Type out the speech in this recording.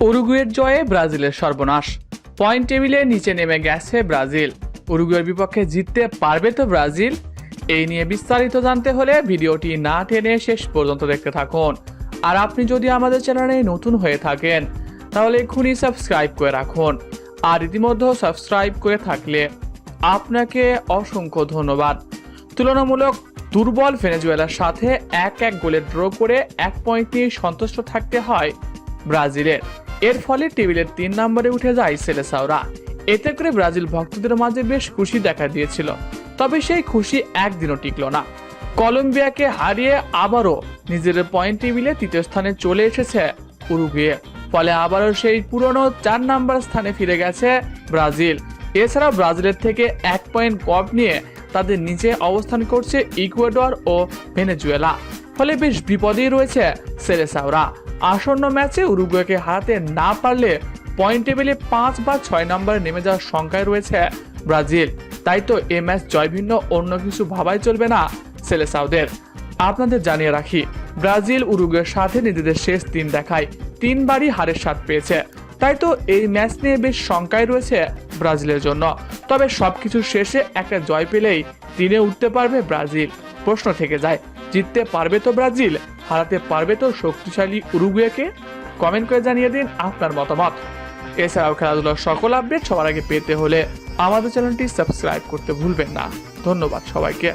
উরুগুয়ের জয়ে ব্রাজিলের সর্বনাশ। পয়েন্ট টেবিলে নিচে নেমে গেছে ব্রাজিল। উরুগুয়ের বিপক্ষে জিততে পারবে তো ব্রাজিল? এই নিয়ে বিস্তারিত জানতে হলে ভিডিওটি না টেনে শেষ পর্যন্ত দেখতে থাকুন। আর আপনি যদি আমাদের চ্যানেলে নতুন হয়ে থাকেন, তাহলে এক্ষুনি সাবস্ক্রাইব করে রাখুন। আর ইতিমধ্যে সাবস্ক্রাইব করে থাকলে আপনাকে অসংখ্য ধন্যবাদ। তুলনামূলক দুর্বল ভেনেজুয়েলার সাথে এক এক গোলে ড্র করে এক পয়েন্ট নিয়ে সন্তুষ্ট থাকতে হয় ব্রাজিলের। এর ফলে টেবিলের তিন নম্বরে উঠে যায় সেলেসাওরা এতে করে ব্রাজিল ভক্তদের মাঝে বেশ খুশি দেখা দিয়েছিল। তবে সেই খুশি একদিনও টিকল না। কলম্বিয়াকে হারিয়ে আবারও নিজের পয়েন্ট টেবিলে তৃতীয় স্থানে চলে এসেছে উরুগুয়ে। ফলে আবারও সেই পুরনো চার নাম্বার স্থানে ফিরে গেছে ব্রাজিল। এছাড়া ব্রাজিলের থেকে এক পয়েন্ট কপ নিয়ে তাদের নিচে অবস্থান করছে ইকুয়েডর ও ভেনেজুয়েলা। ফলে বেশ বিপদেই রয়েছে সেরেসাওরা। আসন্ন ম্যাচে উরুগুয়েকে হারাতে না পারলে পয়েন্ট টেবিলে পাঁচ বা ছয় নম্বরে নেমে যাওয়ার সংখ্যায় রয়েছে ব্রাজিল। তাই তো এ ম্যাচ জয়ভিন্ন অন্য কিছু ভাবাই চলবে না সেলেসাওদের আপনাদের জানিয়ে রাখি, ব্রাজিল উরুগুয়ের সাথে নিজেদের শেষ দিন দেখায় তিনবারই হারের স্বাদ পেয়েছে। তাই তো এই ম্যাচ নিয়ে বেশ শঙ্কায় রয়েছে ব্রাজিলের জন্য। তবে সবকিছু শেষে একটা জয় পেলেই দিনে উঠতে পারবে ব্রাজিল। প্রশ্ন থেকে যায় জিততে পারবে তো ব্রাজিল, হারাতে পারবে তো শক্তিশালী উরুগুয়েকে? কমেন্ট করে জানিয়ে দিন আপনার মতামত। এছাড়াও খেলাধুলার সকল আপডেট সবার আগে পেতে হলে আমাদের চ্যানেলটি সাবস্ক্রাইব করতে ভুলবেন না। ধন্যবাদ সবাইকে।